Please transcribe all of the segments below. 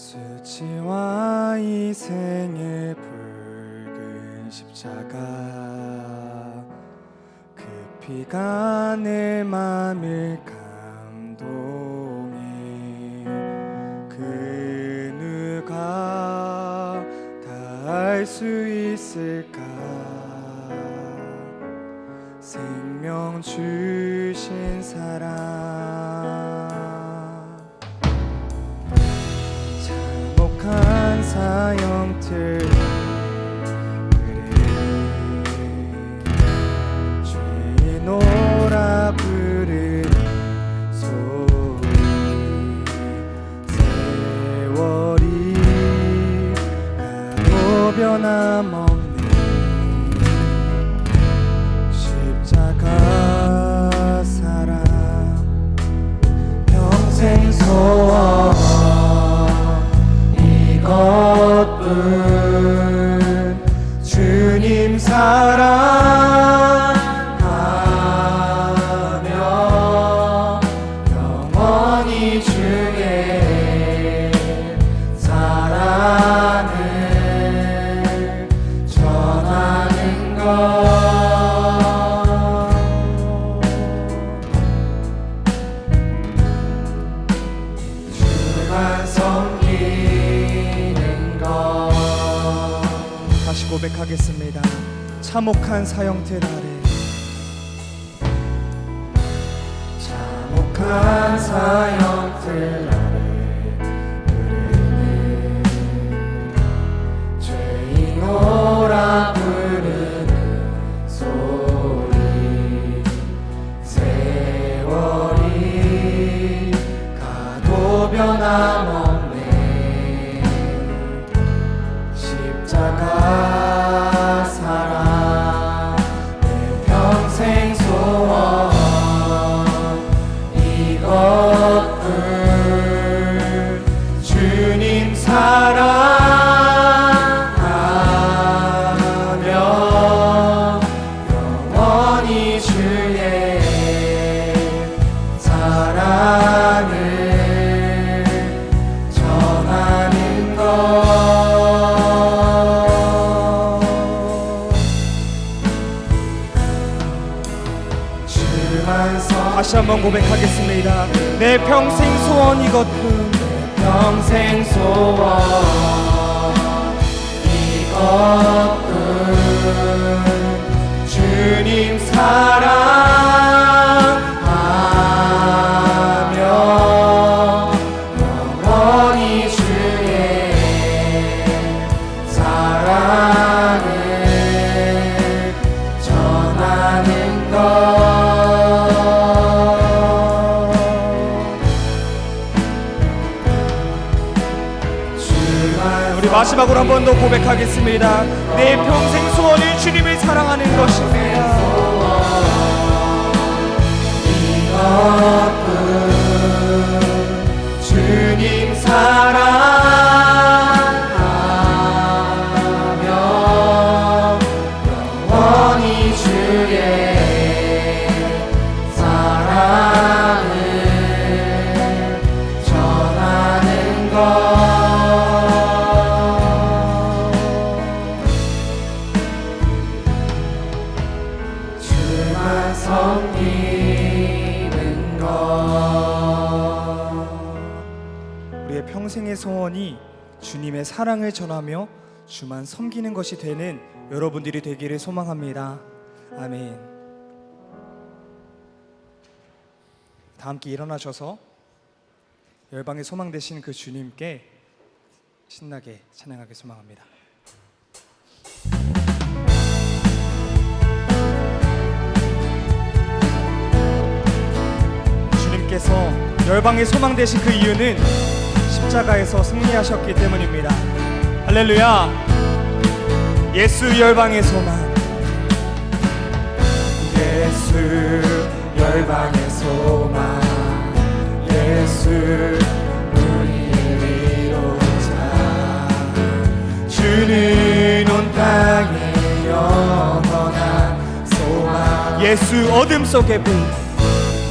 수치와 희생의 붉은 십자가. 그 피가 내 맘을 감동해. 그 누가 다 알 수 있을까? 생명 주신 사랑 참혹한 사형틀 아래 다시 한번 고백하겠습니다. 내 평생 소원 이것뿐. 내 평생 소원 이것뿐. 주님 사랑 마지막으로 한 번 더 고백하겠습니다. 내 평생 소원이 주님을 사랑하는 것입니다 평생의 소원이 주님의 사랑을 전하며 주만 섬기는 것이 되는 여러분들이 되기를 소망합니다. 아멘. 다 함께 일어나셔서 열방의 소망 되신 그 주님께 신나게 찬양하게 소망합니다. 주님께서 열방의 소망 되신 그 이유는 십자가에서 승리하셨기 때문입니다. 할렐루야. 예수 열방의 소망. 예수 열방의 소망. 예수 우리의 위로자. 주는 온 땅에 영원한 소망. 예수 어둠 속의 빛.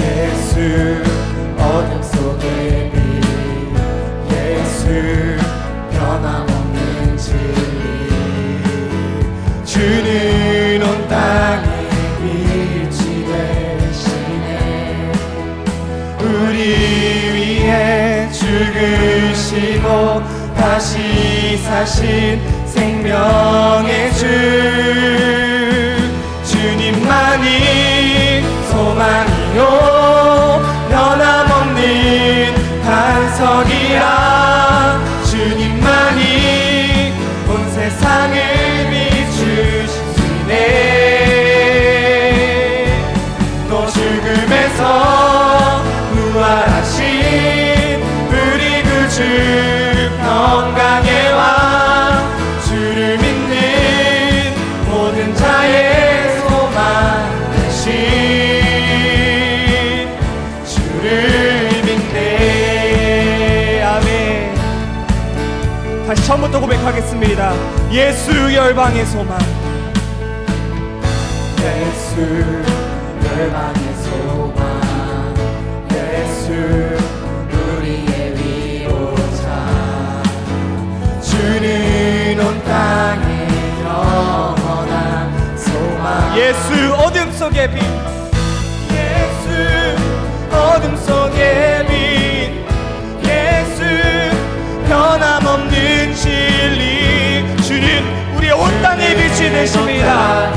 예수 어둠 속의 그는 온 땅에 빛이 되시네. 우리 위해 죽으시고 다시 사신 생명의 주 주님만이 소망이요. 변함없는 반석이라. 죽음에서 부활하신 우리 구주 평강의 왕 주를 믿는 모든 자의 소망 대신 주를 믿네. 아멘. 다시 처음부터 고백하겠습니다. 예수 열방의 소망. 예수 열방의 소망 속의 빛. 예수 어둠 속의 빛. 예수 변함없는 진리. 주는 우리의 온 땅에 빛이 되십니다.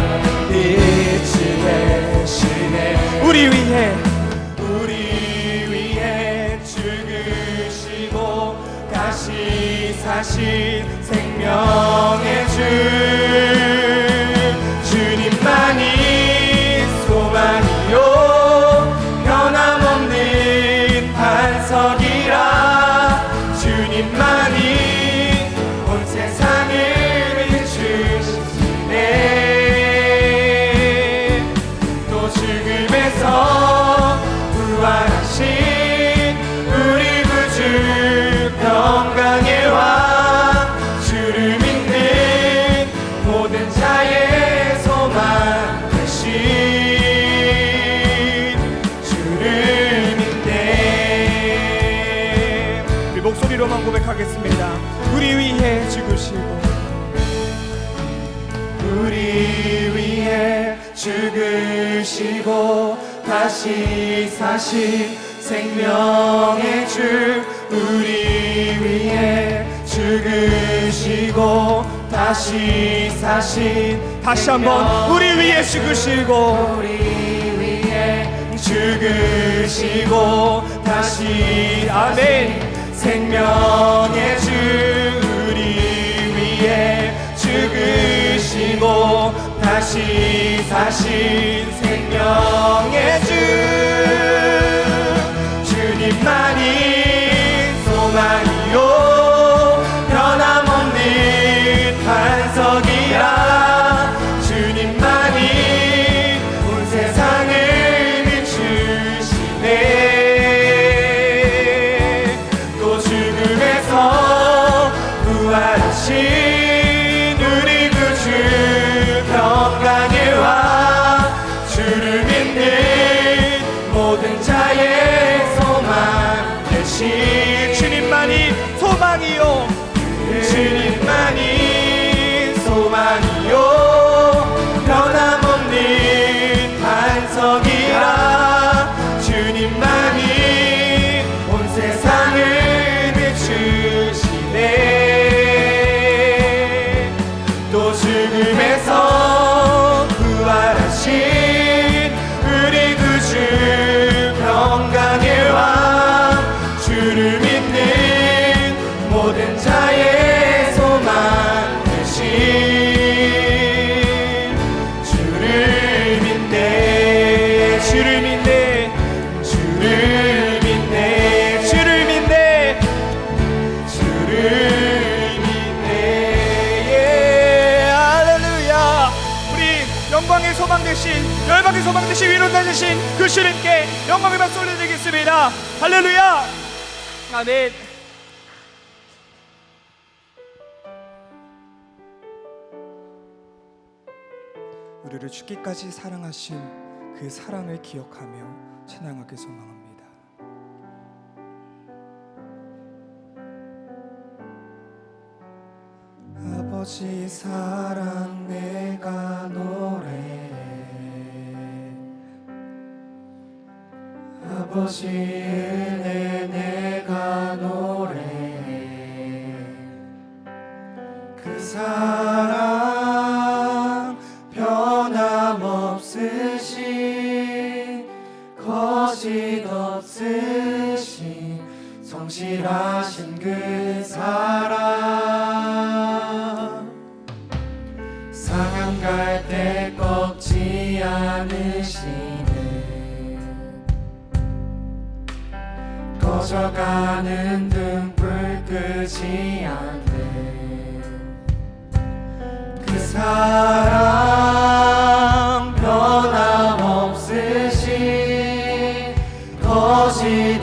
빛이 되시네. 우리 위해 우리 위해 죽으시고 다시 사신 생명 주 다시 사신 생명의 주 우리 위해 죽으시고 다시 사신 다시 한번 우리 위해 죽으시고 우리 위해 죽으시고 다시 아멘. 생명의 주 우리 위해 죽으시고 다시 사신 생명의 주 주님만이 주님만이 소망이요. 주님만이 소망이요. 변함없는 반석 영광의 소망 대신 열방의 소망 대신 위로자 대신 그 주님께 영광의 박수 올려드리겠습니다. 할렐루야! 아멘. 우리를 죽기까지 사랑하신 그 사랑을 기억하며 찬양하길 소망합니다. 아버지 사랑 내가 노 오시네 내가 노래해 그 사랑 변함없으신 거짓없으신 성실하신 그 사랑. 꺼져가는 등불 끄지 않는 그 사랑 변함없으시 거짓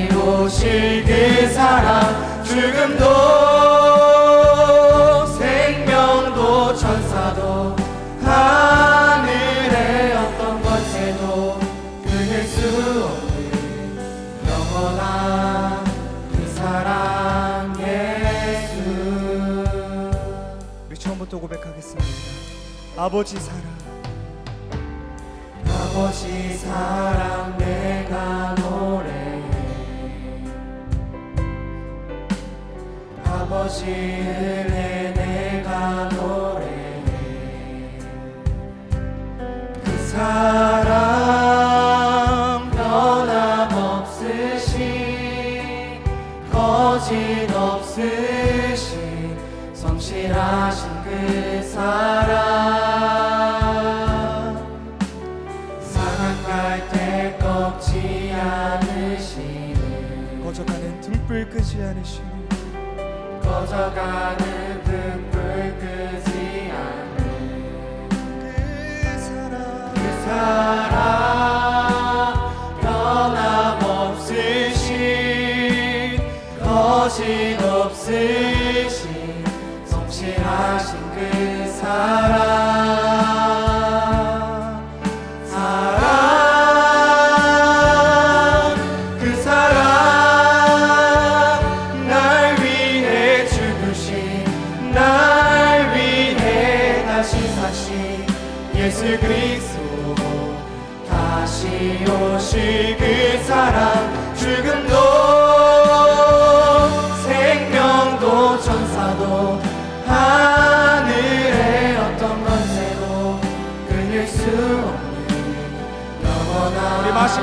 다시 오실 그 사랑 죽음도 생명도 천사도 하늘의 어떤 권세도 끊을 수 없는 영원한 그 사랑 예수 우리 처음부터 고백하겠습니다. 아버지 사랑, 아버지 사랑 내가 은혜 내가 노래해. 그 사랑 변함없으시 거짓 없으시 성실하신 그 사랑 상한 갈때 꺾지 않으시는 거져가는 등불 끄지 않으시는 꺼져가는 등불 끄지 않는 그 사랑, 그 사랑 변함없으신 거짓 없으신 성실하신 그 사랑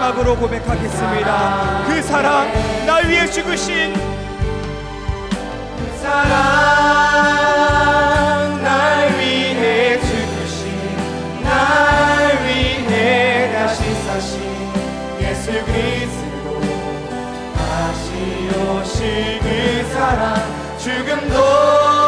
마지막으로 고백하겠습니다. 그 사랑, 날 위해 죽으신 그 사랑 날 위해 죽으신 날 위해 다시 사신 예수 그리스도 다시 오실 그 사랑 죽음도